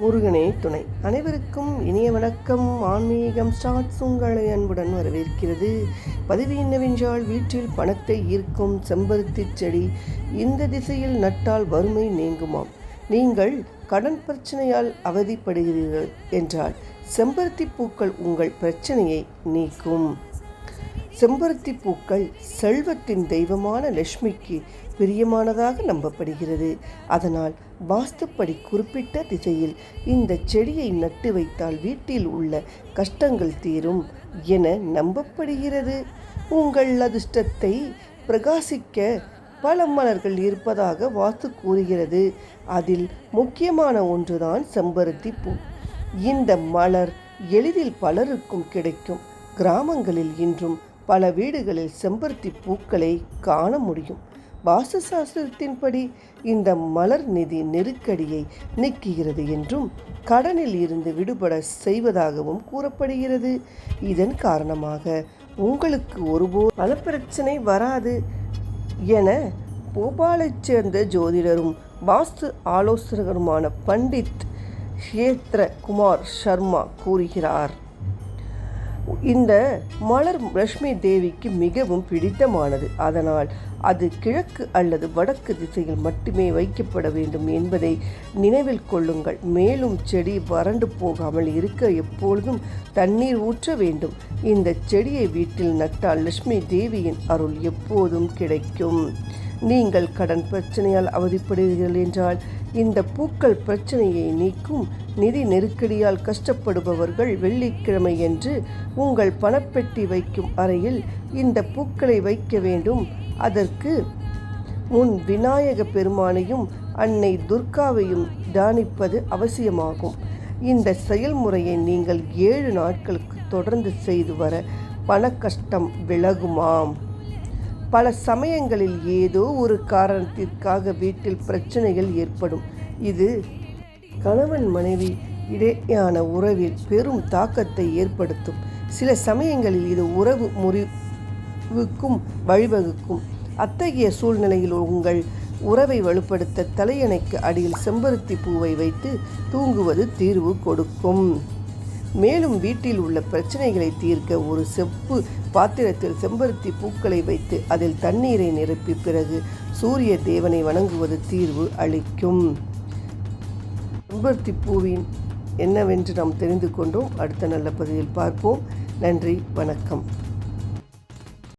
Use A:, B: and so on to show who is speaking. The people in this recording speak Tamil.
A: முருகனே துணை. அனைவருக்கும் இனிய வணக்கம். ஆன்மீகம் ஸ்டார்ட்ஸ் உங்களை அன்புடன் வரவேற்கிறது. பதிவு என்னவென்றால் வீட்டில் பணத்தை ஈர்க்கும் செம்பருத்தி செடி இந்த திசையில் நட்டால் வறுமை நீங்குமாம். நீங்கள் கடன் பிரச்சனையால் அவதிப்படுகிறீர்கள் என்றால் செம்பருத்தி பூக்கள் உங்கள் பிரச்சனையை நீக்கும். செம்பருத்தி பூக்கள் செல்வத்தின் தெய்வமான லட்சுமிக்கு பிரியமானதாக நம்பப்படுகிறது. அதனால் வாஸ்துப்படி குறிப்பிட்ட திசையில் இந்த செடியை நட்டு வைத்தால் வீட்டில் உள்ள கஷ்டங்கள் தீரும் என நம்பப்படுகிறது. உங்கள் அதிர்ஷ்டத்தை பிரகாசிக்க பல மலர்கள் இருப்பதாக வாஸ்து கூறுகிறது. அதில் முக்கியமான ஒன்றுதான் செம்பருத்தி பூ. இந்த மலர் எளிதில் பலருக்கும் கிடைக்கும். கிராமங்களில் இன்றும் பல வீடுகளில் செம்பருத்தி பூக்களை காண முடியும். வாஸ்து சாஸ்திரத்தின்படி இந்த மலர் நிதி நெருக்கடியை நீக்குகிறது என்றும் கடனில் இருந்து விடுபட செய்வதாகவும் கூறப்படுகிறது. இதன் காரணமாக உங்களுக்கு ஒருபோ பல பிரச்சனை வராது என போபாலைச் சேர்ந்த ஜோதிடரும் வாஸ்து ஆலோசகருமான பண்டித் ஹேத்ர குமார் சர்மா கூறுகிறார். இந்த மலர் லட்சுமி தேவிக்கு மிகவும் பிடித்தமானது. அதனால் அது கிழக்கு அல்லது வடக்கு திசையில் மட்டுமே வைக்கப்பட வேண்டும் என்பதை நினைவில் கொள்ளுங்கள். மேலும் செடி வறண்டு போகாமல் இருக்க எப்பொழுதும் தண்ணீர் ஊற்ற வேண்டும். இந்த செடியை வீட்டில் நட்டால் லட்சுமி தேவியின் அருள் எப்போதும் கிடைக்கும். நீங்கள் கடன் பிரச்சனையால் அவதிப்படுகிறீர்கள் என்றால் இந்த பூக்கள் பிரச்சனையை நீக்கும் நிதி நெருக்கடியால் கஷ்டப்படுபவர்கள் வெள்ளிக்கிழமை என்று உங்கள் பணப்பெட்டி வைக்கும் அறையில் இந்த பூக்களை வைக்க வேண்டும். அதற்கு முன் விநாயக பெருமானையும் அன்னை துர்காவையும் தியானிப்பது அவசியமாகும். இந்த செயல்முறையை நீங்கள் ஏழு நாட்களுக்கு தொடர்ந்து செய்து வர பண கஷ்டம் விலகுமாம். பல சமயங்களில் ஏதோ ஒரு காரணத்திற்காக வீட்டில் பிரச்சனைகள் ஏற்படும். இது கணவன் மனைவி இடையான உறவில் பெரும் தாக்கத்தை ஏற்படுத்தும். சில சமயங்களில் இது உறவு முறிவுக்கும் வழிவகுக்கும். அத்தகைய சூழ்நிலையில் உங்கள் உறவை வலுப்படுத்த தலையணைக்கு அடியில் செம்பருத்தி பூவை வைத்து தூங்குவது தீர்வு கொடுக்கும். மேலும் வீட்டில் உள்ள பிரச்சனைகளை தீர்க்க ஒரு செப்பு பாத்திரத்தில் செம்பருத்தி பூக்களை வைத்து அதில் தண்ணீரை நிரப்பி பிறகு சூரிய தேவனை வணங்குவது தீர்வு அளிக்கும். செம்பருத்தி பூவின் என்னவென்று நாம் தெரிந்து கொண்டோம். அடுத்த நல்ல பதிவில் பார்ப்போம். நன்றி வணக்கம்.